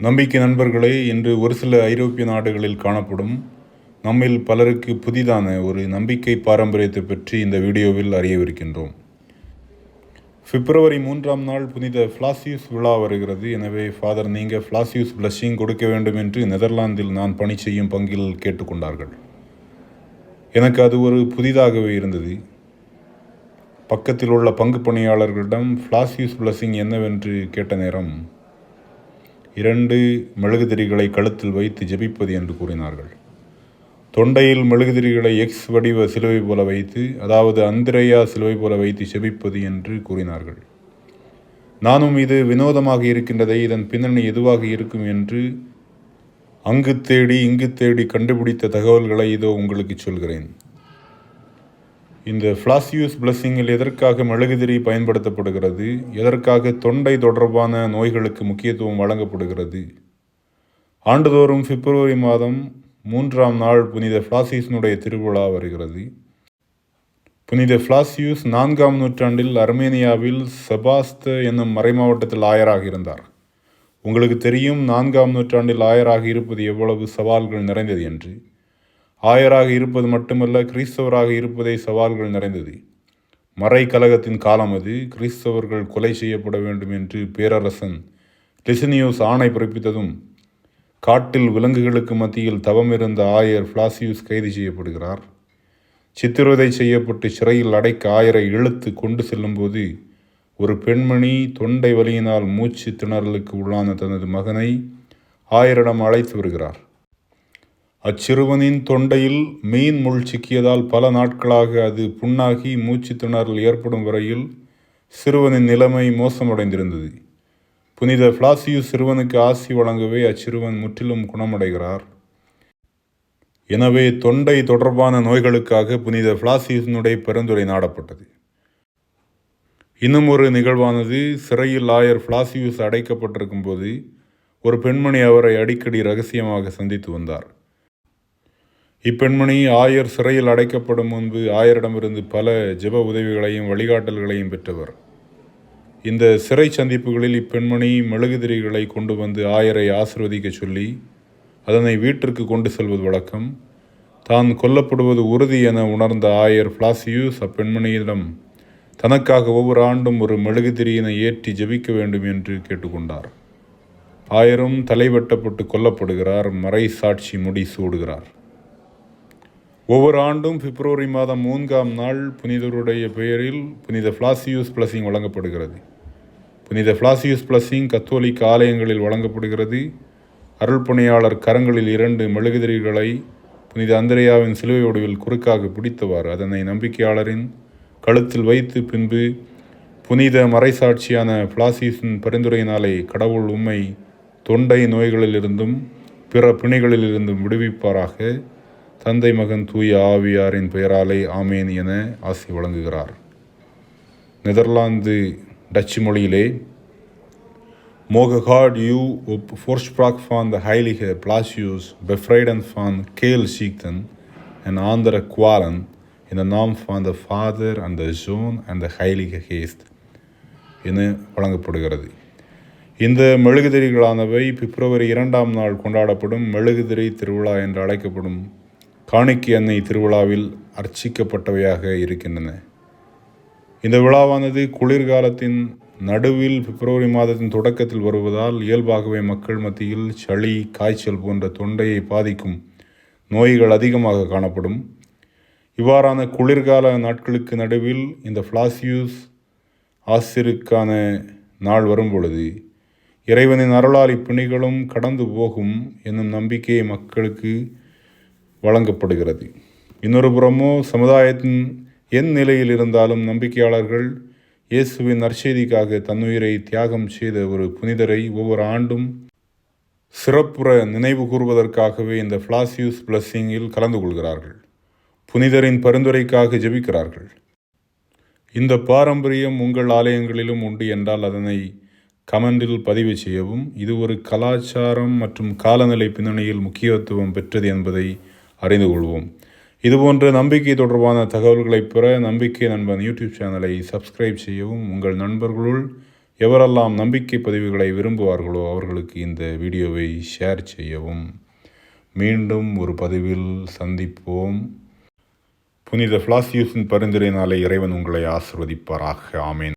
நம்பிக்கை நண்பர்களே இன்று ஒரு சில ஐரோப்பிய நாடுகளில் காணப்படும் நம்மில் பலருக்கு புதிதான ஒரு நம்பிக்கை பாரம்பரியத்தை பற்றி இந்த வீடியோவில் அறியவிருக்கின்றோம். பிப்ரவரி மூன்றாம் நாள் புனித ஃப்ளாசியூஸ் விழா வருகிறது. எனவே ஃபாதர் நீங்கள் ஃப்ளாசியூஸ் பிளஸ்ஸிங் கொடுக்க வேண்டும் என்று நெதர்லாந்தில் நான் பணி செய்யும் பங்கில் கேட்டுக்கொண்டார்கள். எனக்கு அது ஒரு புதிதாகவே இருந்தது. பக்கத்தில் உள்ள பங்கு பணியாளர்களிடம் ஃப்ளாசியூஸ் பிளஸ்ஸிங் என்னவென்று கேட்ட நேரம் இரண்டு மெழுகுதிரிகளை கழுத்தில் வைத்து ஜெபிப்பது என்று கூறினார்கள். தொண்டையில் மெழுகுதிரிகளை எக்ஸ் வடிவ சிலுவை போல வைத்து அதாவது அந்திரையா சிலுவை போல வைத்து செபிப்பது என்று கூறினார்கள். நானும் இது வினோதமாக இருக்கின்றதை இதன் பின்னணி எதுவாக இருக்கும் என்று அங்கு தேடி இங்கு தேடி கண்டுபிடித்த தகவல்களை இதோ உங்களுக்கு சொல்கிறேன். இந்த ஃப்ளாசியூஸ் பிளஸ்ஸிங்கில் எதற்காக மெழுகுதிரி பயன்படுத்தப்படுகிறது? எதற்காக தொண்டை தொடர்பான நோய்களுக்கு முக்கியத்துவம் வழங்கப்படுகிறது? ஆண்டுதோறும் பிப்ரவரி மாதம் மூன்றாம் நாள் புனித ஃப்ளாசியூஸினுடைய திருவிழா வருகிறது. புனித ஃப்ளாசியூஸ் நான்காம் நூற்றாண்டில் அர்மேனியாவில் செபாஸ்த என்னும் மறைமாவட்டத்தில் ஆயராக இருந்தார். உங்களுக்கு தெரியும் நான்காம் நூற்றாண்டில் ஆயராக இருப்பது எவ்வளவு சவால்கள் நிறைந்தது என்று. ஆயராக இருப்பது மட்டுமல்ல கிறிஸ்தவராக இருப்பதே சவால்கள் நிறைந்தது. மறை கழகத்தின் காலம் அது. கிறிஸ்தவர்கள் கொலை செய்யப்பட வேண்டும் என்று பேரரசன் லிசனியோஸ் ஆணை பிறப்பித்ததும் காட்டில் விலங்குகளுக்கு மத்தியில் தவம் இருந்த ஆயர் ஃப்ளாசியூஸ் கைது செய்யப்படுகிறார். சித்திரவதை செய்யப்பட்டு சிறையில் அடைக்க ஆயரை இழுத்து கொண்டு செல்லும்போது ஒரு பெண்மணி தொண்டை வலியினால் மூச்சு திணறலுக்கு உள்ளான தனது மகனை ஆயரிடம் அழைத்து வருகிறார். அச்சிறுவனின் தொண்டையில் மீன் முள் சிக்கியதால் பல நாட்களாக அது புண்ணாகி மூச்சு திணறல் ஏற்படும் வரையில் சிறுவனின் நிலைமை மோசமடைந்திருந்தது. புனித பிளாசியூஸ் சிறுவனுக்கு ஆசி வழங்கவே அச்சிறுவன் முற்றிலும் குணமடைகிறார். எனவே தொண்டை தொடர்பான நோய்களுக்காக புனித பிளாசியூஸினுடைய பரிந்துரை நாடப்பட்டது. இன்னும் ஒரு நிகழ்வானது சிறையில் ஆயர் பிளாசியூஸ் அடைக்கப்பட்டிருக்கும் போது ஒரு பெண்மணி அவரை அடிக்கடி ரகசியமாக சந்தித்து வந்தார். இப்பெண்மணி ஆயர் சிறையில் அடைக்கப்படும் முன்பு ஆயரிடமிருந்து பல ஜெப உதவிகளையும் வழிகாட்டல்களையும் பெற்றவர். இந்த சிறை சந்திப்புகளில் இப்பெண்மணி மெழுகுதிரிகளை கொண்டு வந்து ஆயரை ஆசிர்வதிக்க சொல்லி அதனை வீட்டிற்கு கொண்டு செல்வது வழக்கம். தான் கொல்லப்படுவது உறுதி என உணர்ந்த ஆயர் பிளாசியூஸ் அப்பெண்மணியிடம் தனக்காக ஒவ்வொரு ஆண்டும் ஒரு மெழுகுதிரியினை ஏற்றி ஜெபிக்க வேண்டும் என்று கேட்டுக்கொண்டார். ஆயரும் தலைவெட்டப்பட்டு கொல்லப்படுகிறார் மறை சாட்சி முடி சூடுகிறார். ஒவ்வொரு ஆண்டும் பிப்ரவரி மாதம் மூன்றாம் நாள் புனிதருடைய பெயரில் புனித ஃப்ளாசியூஸ் பிளஸிங் வழங்கப்படுகிறது. புனித ஃப்ளாசியூஸ் பிளஸிங் கத்தோலிக்க ஆலயங்களில் வழங்கப்படுகிறது. அருள்புணையாளர் கரங்களில் இரண்டு மெழுகுதிரிகளை புனித அந்திரையாவின் சிலுவை ஒடுவில் குறுக்காக பிடித்தவாறு அதனை நம்பிக்கையாளரின் கழுத்தில் வைத்து பின்பு புனித மறைசாட்சியான பிளாசிஸின் பரிந்துரையினாலே கடவுள் உம்மை தொண்டை நோய்களிலிருந்தும் பிற பிணிகளிலிருந்தும் விடுவிப்பாராக. தந்தை மகன் தூய ஆவியாரின் பெயராலே ஆமேன் என ஆசி வழங்குகிறார் நெதர்லாந்து டச்சு மொழியிலே மோககாட் யூ ஒப் ஃபோர்ஸ்ப்ராக் ஃபான் த ஹைலிக பிளாசியூஸ் பெஃப்ரைடன் ஃபான் கேல் சீக்தன் அண்ட் ஆந்திர குவாலன் இந்த நாம் of the Father and the Son and the Holy Ghost என வழங்கப்படுகிறது இந்த மெழுகுதிரிகளானவை பிப்ரவரி இரண்டாம் நாள் கொண்டாடப்படும் மெழுகுதிரை திருவிழா என்று அழைக்கப்படும் காணிக்கை அன்னை திருவிழாவில் அர்ச்சிக்கப்பட்டவையாக இருக்கின்றன. இந்த விழாவானது குளிர்காலத்தின் நடுவில் பிப்ரவரி மாதத்தின் தொடக்கத்தில் வருவதால் இயல்பாகவே மக்கள் மத்தியில் சளி காய்ச்சல் போன்ற தொண்டையை பாதிக்கும் நோய்கள் அதிகமாக காணப்படும். இவ்வாறான குளிர்கால நாட்களுக்கு நடுவில் இந்த ஃப்ளாசியூஸ் ஆசிருக்கான நாள் வரும் பொழுது இறைவனின் அருளாளி பிணிகளும் கடந்து போகும் என்னும் நம்பிக்கையை மக்களுக்கு வழங்கப்படுகிறது. இன்னொரு புறமோ சமுதாயத்தின் என் நிலையில் இருந்தாலும் நம்பிக்கையாளர்கள் இயேசுவின் நற்செய்திக்காக தன்னுயிரை தியாகம் செய்த ஒரு புனிதரை ஒவ்வொரு ஆண்டும் சிறப்புற நினைவு கூறுவதற்காகவே இந்த ஃப்ளாசியூஸ் பிளஸ்ஸிங்கில் கலந்து கொள்கிறார்கள். புனிதரின் பரிந்துரைக்காக ஜெபிக்கிறார்கள். இந்த பாரம்பரியம் உங்கள் ஆலயங்களிலும் உண்டு என்றால் அதனை கமெண்டில் பதிவு செய்யவும் இது ஒரு கலாச்சாரம் மற்றும் காலநிலை பின்னணியில் முக்கியத்துவம் பெற்றது என்பதை அறிந்து கொள்வோம். இதுபோன்ற நம்பிக்கை தொடர்பான தகவல்களை பெற நம்பிக்கை நண்பன் யூடியூப் சேனலை சப்ஸ்கிரைப் செய்யவும் உங்கள் நண்பர்களுள் எவரெல்லாம் நம்பிக்கை பதிவுகளை விரும்புவார்களோ அவர்களுக்கு இந்த வீடியோவை ஷேர் செய்யவும். மீண்டும் ஒரு பதிவில் சந்திப்போம். புனித ஃப்ளாசியூஸின் பரிந்துரையினாலே இறைவன் உங்களை ஆசிர்வதிப்பாராக. ஆமேன்.